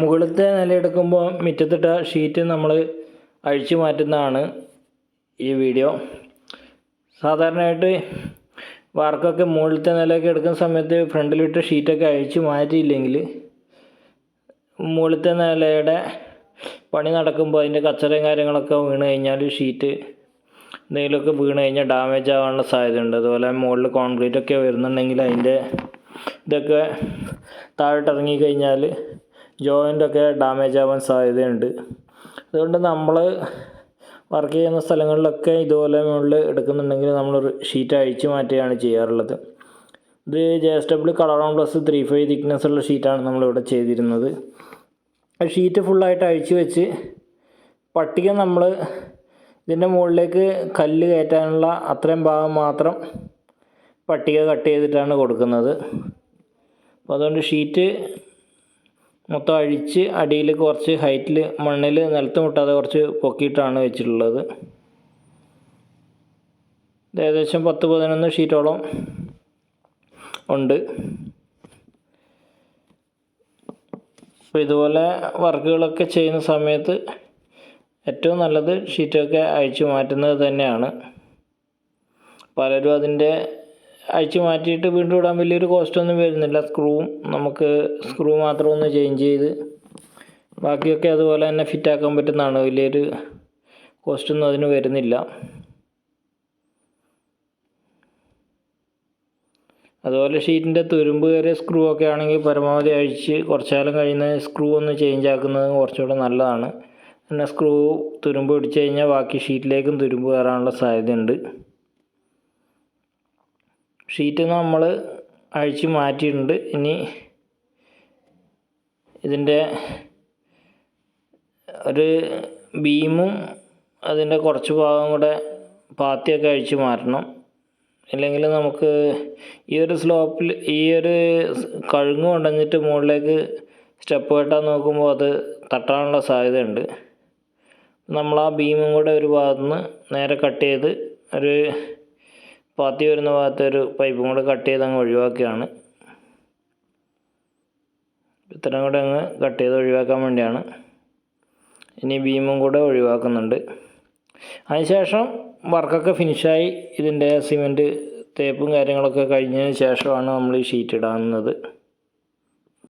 മുകളിലത്തെ നില എടുക്കുമ്പോൾ മുറ്റത്തിട്ട ഷീറ്റ് നമ്മൾ അഴിച്ചു മാറ്റുന്നതാണ് ഈ വീഡിയോ സാധാരണയായിട്ട് വാർക്കൊക്കെ മുകളിലത്തെ നിലയൊക്കെ എടുക്കുന്ന സമയത്ത് ഫ്രണ്ടിലിട്ട ഷീറ്റൊക്കെ അഴിച്ചു മാറ്റിയില്ലെങ്കിൽ മുകളിലത്തെ നിലയുടെ പണി നടക്കുമ്പോൾ അതിന്റെ കച്ചറയും കാര്യങ്ങളൊക്കെ വീണ് കഴിഞ്ഞാൽ ഷീറ്റ് എന്തെങ്കിലുമൊക്കെ വീണ് കഴിഞ്ഞാൽ ഡാമേജ് ആവാനുള്ള സാധ്യതയുണ്ട്. അതുപോലെ മുകളിൽ കോൺക്രീറ്റ് ഒക്കെ വരുന്നുണ്ടെങ്കിൽ അതിന്റെ ഇതൊക്കെ താഴോട്ട് ഇറങ്ങി കഴിഞ്ഞാൽ ജോയിന്റൊക്കെ ഡാമേജ് ആവാൻ സാധ്യതയുണ്ട്. അതുകൊണ്ട് നമ്മൾ വർക്ക് ചെയ്യുന്ന സ്ഥലങ്ങളിലൊക്കെ ഇതുപോലെ മുകളിൽ എടുക്കുന്നുണ്ടെങ്കിൽ നമ്മളൊരു ഷീറ്റ് അഴിച്ചു മാറ്റുകയാണ് ചെയ്യാറുള്ളത്. ഇത് J S W colour on plus three five thickness ഉള്ള ഷീറ്റാണ് നമ്മളിവിടെ ചെയ്തിരുന്നത്. ഷീറ്റ് ഫുള്ളായിട്ട് അഴിച്ചു വെച്ച് പട്ടിക നമ്മൾ ഇതിന്റെ മുകളിലേക്ക് കല്ല് കയറ്റാനുള്ള അത്രയും ഭാഗം മാത്രം പട്ടിക കട്ട് ചെയ്തിട്ടാണ് കൊടുക്കുന്നത്. അപ്പോൾ അതുകൊണ്ട് ഷീറ്റ് മൊത്തം അഴിച്ച് അടിയിൽ കുറച്ച് ഹൈറ്റിൽ മണ്ണിൽ നിലത്ത് മുട്ടാതെ കുറച്ച് പൊക്കിയിട്ടാണ് വെച്ചിട്ടുള്ളത്. ഏകദേശം പത്ത് പതിനൊന്ന് ഷീറ്റോളം ഉണ്ട്. അപ്പോൾ ഇതുപോലെ വർക്കുകളൊക്കെ ചെയ്യുന്ന സമയത്ത് ഏറ്റവും നല്ലത് ഷീറ്റൊക്കെ അഴിച്ചു മാറ്റുന്നത് തന്നെയാണ്. പലരും അതിന്റെ അഴിച്ചു മാറ്റിയിട്ട് വീണ്ടും ഇടാൻ വലിയൊരു കോസ്റ്റൊന്നും വരുന്നില്ല. സ്ക്രൂവും നമുക്ക് സ്ക്രൂ മാത്രം ഒന്ന് ചേഞ്ച് ചെയ്ത് ബാക്കിയൊക്കെ അതുപോലെ തന്നെ ഫിറ്റാക്കാൻ പറ്റുന്നതാണ്. വലിയൊരു കോസ്റ്റൊന്നും അതിന് വരുന്നില്ല. അതുപോലെ ഷീറ്റിന്റെ തുരുമ്പ് കയറിയ സ്ക്രൂ ഒക്കെ ആണെങ്കിൽ പരമാവധി അഴിച്ച് കുറച്ചുകാലം കഴിയുന്ന സ്ക്രൂ ഒന്ന് ചേഞ്ച് ആക്കുന്നത് കുറച്ചുകൂടെ നല്ലതാണ്. പിന്നെ സ്ക്രൂ തുരുമ്പ് പിടിച്ച് കഴിഞ്ഞാൽ ബാക്കി ഷീറ്റിലേക്കും തുരുമ്പ് കയറാനുള്ള സാധ്യതയുണ്ട്. ഷീറ്റ് നമ്മൾ അഴിച്ച് മാറ്റിയിട്ടുണ്ട്. ഇനി ഇതിന്റെ ഒരു ബീമും അതിന്റെ കുറച്ച് ഭാഗം കൂടെ പാത്തിയൊക്കെ അഴിച്ച് മാറ്റണം. ഇല്ലെങ്കിൽ നമുക്ക് ഈ ഒരു സ്ലോപ്പിൽ ഈ ഒരു കഴുങ്ങ് കൊണ്ടുവന്നിട്ട് മുകളിലേക്ക് സ്റ്റെപ്പ് കെട്ടാൻ നോക്കുമ്പോൾ അത് തട്ടാനുള്ള സാധ്യതയുണ്ട്. നമ്മൾ ആ ബീമും കൂടെ ഒരു ഭാഗത്തുനിന്ന് നേരെ കട്ട് ചെയ്ത് ഒരു പാത്തി വരുന്ന ഭാഗത്തൊരു പൈപ്പും കൂടെ കട്ട് ചെയ്ത് അങ്ങ് ഒഴിവാക്കുകയാണ്. ഇത്രയും കൂടെ അങ്ങ് കട്ട് ചെയ്ത് ഒഴിവാക്കാൻ വേണ്ടിയാണ്. ഇനി ബീമും കൂടെ ഒഴിവാക്കുന്നുണ്ട്. അതിനുശേഷം വർക്കൊക്കെ ഫിനിഷായി ഇതിന്റെ സിമെന്റ് തേപ്പും കാര്യങ്ങളൊക്കെ കഴിഞ്ഞതിന് ശേഷമാണ് നമ്മൾ ഈ ഷീറ്റ് ഇടാവുന്നത്.